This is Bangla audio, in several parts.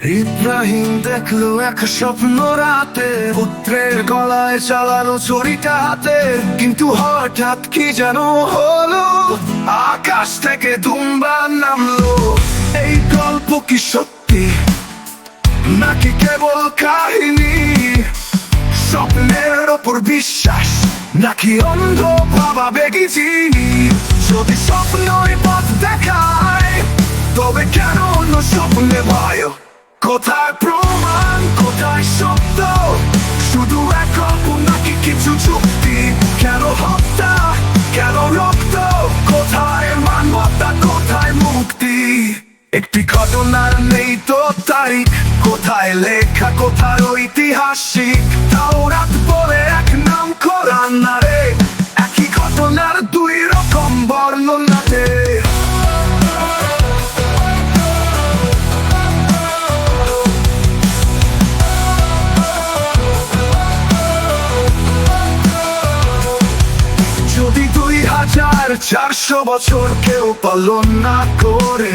ইব্রাহিম দেখল এক স্বপ্ন রাতে, পুত্রের গলায় চালানো ছড়িটা হাতে। কিন্তু হঠাৎ কি যেন হলো, আকাশ থেকে দুম্বা নামলো। এই গল্প কি সত্যি, নাকি কেবল কাহিনী? স্বপ্নের ওপর বিশ্বাস, নাকি অন্ধ বাবা বেগি চিনি যদি স্বপ্নই পথ দেখায়, তবে কেন কোথায় প্রমাণ কোথায় শব্দ শুধু এক নাকি কিছু চুক্তি? কেন হত্যা? কেন রক্ত? কোথায় মানবতা? কোথায় মুক্তি? একটি ঘটনার নেই তো তারিখ। কোথায় লেখা? কোথায় ঐতিহাসিক? তাও রাত বলে এক নাম না রে একই ঘটনার দুই রকম বর্ণনাতে হাজার চারশো বছর কেউ পালন না করে।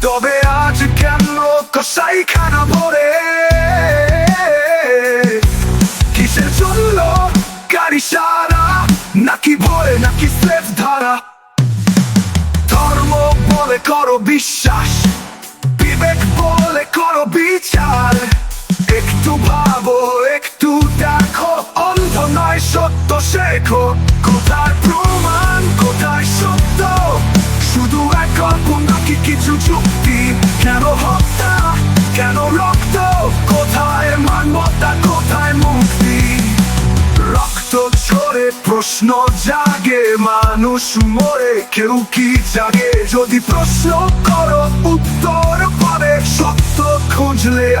তবে আজ কেন কসাই খানা ভরে? কিসের জন্য গাড়ি সারা? নাকি ভয় নাকি স্লেভ ধারা? ধর্ম বলে করো বিশ্বাস, বিবেক বলে করো বিচার শেখো কোথায় প্রমাণ, কোথায় সত্য? শুধু এক গল্প নাকি কিছু যুক্তি কেন হত্যা? কেন রক্ত? কোথায় মানবতা, কোথায় মুক্তি? রক্ত ঝরে, প্রশ্ন জাগে, মানুষ মরে, কেউ কি জাগে যদি প্রশ্ন করো, উত্তর পাবে। সত্য খুঁজলে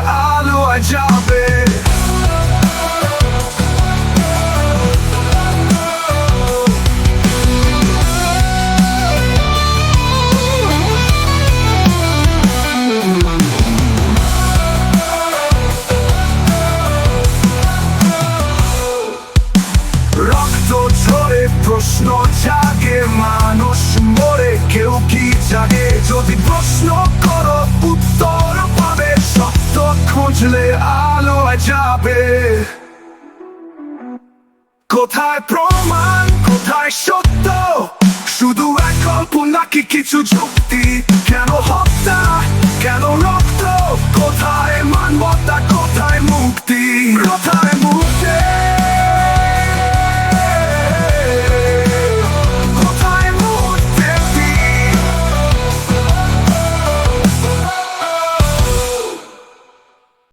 প্রশ্ন জাগে, মানুষ মরে, কেউ কি জাগে? যদি প্রশ্ন করো, উত্তর পাবে, সত্য খুঁজলে আলো যাবে। কোথায় প্রমাণ, কোথায় সত্য? শুধু এক গল্প নাকি কিছু যুক্তি?